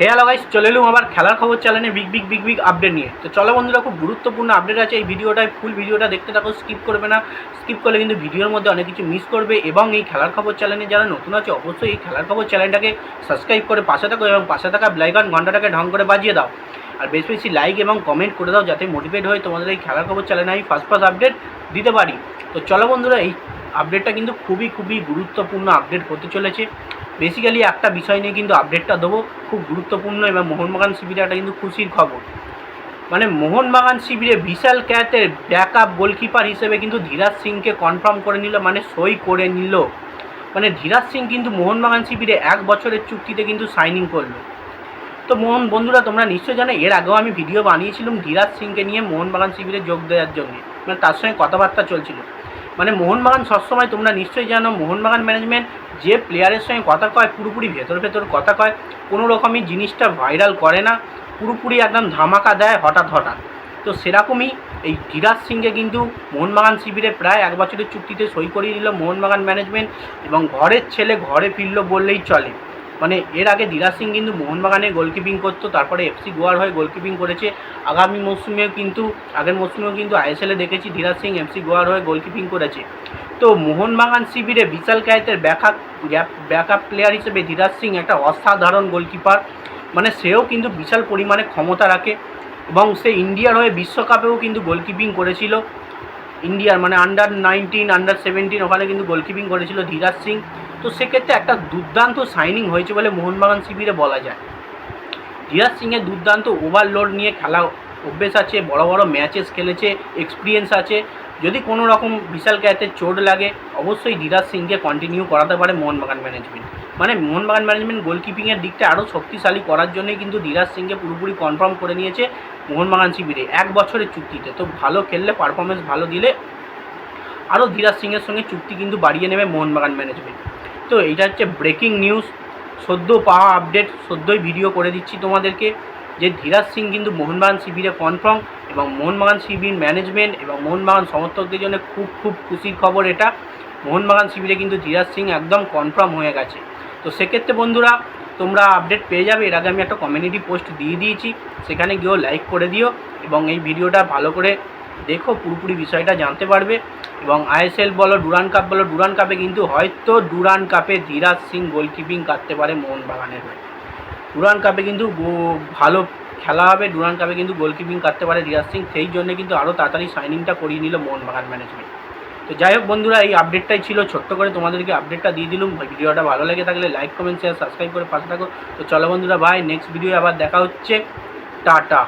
হে hello guys চলে এলুম আবার খেলার খবর চ্যানেলে big big big big update নিয়ে। তো চলো বন্ধুরা, খুব গুরুত্বপূর্ণ আপডেট আছে। এই ভিডিওটায় ফুল ভিডিওটা দেখতে থাকো স্কিপ করবে না। স্কিপ করলে কিন্তু ভিডিওর মধ্যে অনেক কিছু মিস করবে এবং এই খেলার খবর চ্যানেলে যারা নতুন আছে, অবশ্যই এই খেলার খবর চ্যানেলটাকে সাবস্ক্রাইব করে পাশে থাকো এবং পাশে থাকা ব্লাইকন ঘন্টাটাকে ঢং করে বাজিয়ে দাও। আর বেশি বেশি লাইক এবং কমেন্ট করে দাও যাতে মোটিভেট হয়ে তোমাদের এই খেলার খবর চ্যানেলে আমি ফার্স্ট ফার্স্ট আপডেট দিতে পারি। তো চলো বন্ধুরা, এই আপডেটটা কিন্তু খুবই খুবই গুরুত্বপূর্ণ আপডেট হতে চলেছে। বেসিক্যালি একটা বিষয় নিয়ে কিন্তু আপডেটটা দেবো। খুব গুরুত্বপূর্ণ এবং মোহনবাগান শিবিরে একটা কিন্তু খুশির খবর। মানে মোহনবাগান শিবিরে বিশাল ক্যাতের ব্যাকআপ গোলকিপার হিসেবে কিন্তু ধীরাজ সিংকে কনফার্ম করে নিল মানে সই করে নিল। মানে ধীরাজ সিং কিন্তু মোহনবাগান শিবিরে এক বছরের চুক্তিতে কিন্তু সাইনিং করল। তো মোহন, বন্ধুরা, তোমরা নিশ্চয়ই জানো, এর আগেও আমি ভিডিও বানিয়েছিলাম ধীরাজ সিংকে নিয়ে মোহনবাগান শিবিরে যোগ দেওয়ার জন্য। মানে তার সঙ্গে কথাবার্তা চলছিল। মানে মোহনবাগান সবসময় তোমরা নিশ্চয়ই জানো, মোহনবাগান ম্যানেজমেন্ট যে প্লেয়ারের সঙ্গে কথা কয়, পুরোপুরি ভেতর ভেতর কথা কয়, কোনো রকমই জিনিসটা ভাইরাল করে না, পুরোপুরি একদম ধামাকা দেয় হঠাৎ হঠাৎ। তো সেরকমই এই ধীরাজ সিংকে কিন্তু মোহনবাগান শিবিরে প্রায় এক বছরের চুক্তিতে সই করিয়ে দিল মোহনবাগান ম্যানেজমেন্ট এবং ঘরের ছেলে ঘরে ফিরল বললেই চলে। মানে এর আগে ধীরাজ সিং কিন্তু মোহনবাগানে গোলকিপিং করতো, তারপরে এফসি গোয়ার হয়ে গোলকিপিং করেছে। আগামী মৌসুমেও কিন্তু, আগের মৌসুমেও কিন্তু আইএসএলে দেখেছি ধীরাজ সিং এফসি গোয়ার হয়ে গোলকিপিং করেছে। তো মোহনবাগান শিবিরে বিশাল কায়েতের ব্যাকআপ ব্যাকআপ প্লেয়ার হিসেবে ধীরাজ সিং একটা অসাধারণ গোলকিপার মানে সেও কিন্তু বিশাল পরিমাণে ক্ষমতা রাখে এবং সে ইন্ডিয়ার হয়ে বিশ্বকাপেও কিন্তু গোলকিপিং করেছিল। ইন্ডিয়ার মানে আন্ডার নাইনটিন আন্ডার সেভেন্টিন ওখানে কিন্তু গোলকিপিং করেছিল ধীরাজ সিং। তো সেক্ষেত্রে একটা দুর্দান্ত সাইনিং হয়েছে বলে মোহনবাগান শিবিরে বলা যায়। ধীরাজ সিংয়ের দুর্দান্ত ওভারলোড নিয়ে খেলা অভ্যেস আছে, বড় বড় ম্যাচেস খেলেছে এক্সপিরিয়েন্স আছে। যদি কোনো রকম বিশাল ক্যাতে চোট লাগে, অবশ্যই ধীরাজ সিংকে কন্টিনিউ করাতে পারে মোহনবাগান ম্যানেজমেন্ট মানে মোহনবাগান ম্যানেজমেন্ট গোলকিপিংয়ের দিকটা আরও শক্তিশালী করার জন্যই কিন্তু ধীরাজ সিংকে পুরোপুরি কনফার্ম করে নিয়েছে মোহনবাগান শিবিরে। এক বছরের চুক্তিতে। তো ভালো খেললে পারফরমেন্স ভালো দিলে আরও ধীরাজ সিংয়ের সঙ্গে চুক্তি কিন্তু বাড়িয়ে নেবে মোহনবাগান ম্যানেজমেন্ট তো এইটা হচ্ছে ব্রেকিং নিউজ সদ্য পাওয়া আপডেট সদ্যই ভিডিও করে দিচ্ছি তোমাদেরকে, যে ধীরাজ সিং কিন্তু মোহনবাগান শিবিরে কনফার্ম এবং মোহনবাগান শিবির ম্যানেজমেন্ট এবং মোহনবাগান সমর্থকদের জন্য খুব খুব খুশির খবর এটা। মোহনবাগান শিবিরে কিন্তু ধীরাজ সিং একদম কনফার্ম হয়ে গেছে। তো সেক্ষেত্রে বন্ধুরা, তোমরা আপডেট পেয়ে যাবে, এর আগে আমি একটা কমিউনিটি পোস্ট দিয়ে দিয়েছি, সেখানে গিয়েও লাইক করে দিও এবং এই ভিডিওটা ভালো করে দেখো, পুরোপুরি বিষয়টা জানতে পারবে। এবং আইএসএল বলো, ডুরান কাপ বলো, ডুরান কাপে কিন্তু হয়তো ডুরান কাপে ধীরাজ সিং গোলকিপিং কাটতে পারে মোহনবাগানের হয়ে। ডুরান কাপে কিন্তু ভালো খেলা হবে, ডুরান কাপে কিন্তু গোলকিপিং কাটতে পারে ধীরাজ সিং। সেই জন্য কিন্তু আরও তাড়াতাড়ি সাইনিংটা করিয়ে নিল মোহনবাগান ম্যানেজমেন্ট তো যাই হোক বন্ধুরা, এই আপডেটটাই ছিল। ছোট্ট করে তোমাদেরকে আপডেটটা দিয়ে দিলুম। ভিডিওটা ভালো লেগে থাকলে লাইক কমেন্ট শেয়ার সাবস্ক্রাইব করে পাশে থাকো। তো চলো বন্ধুরা ভাই নেক্সট ভিডিও আবার দেখা হচ্ছে। টাটা।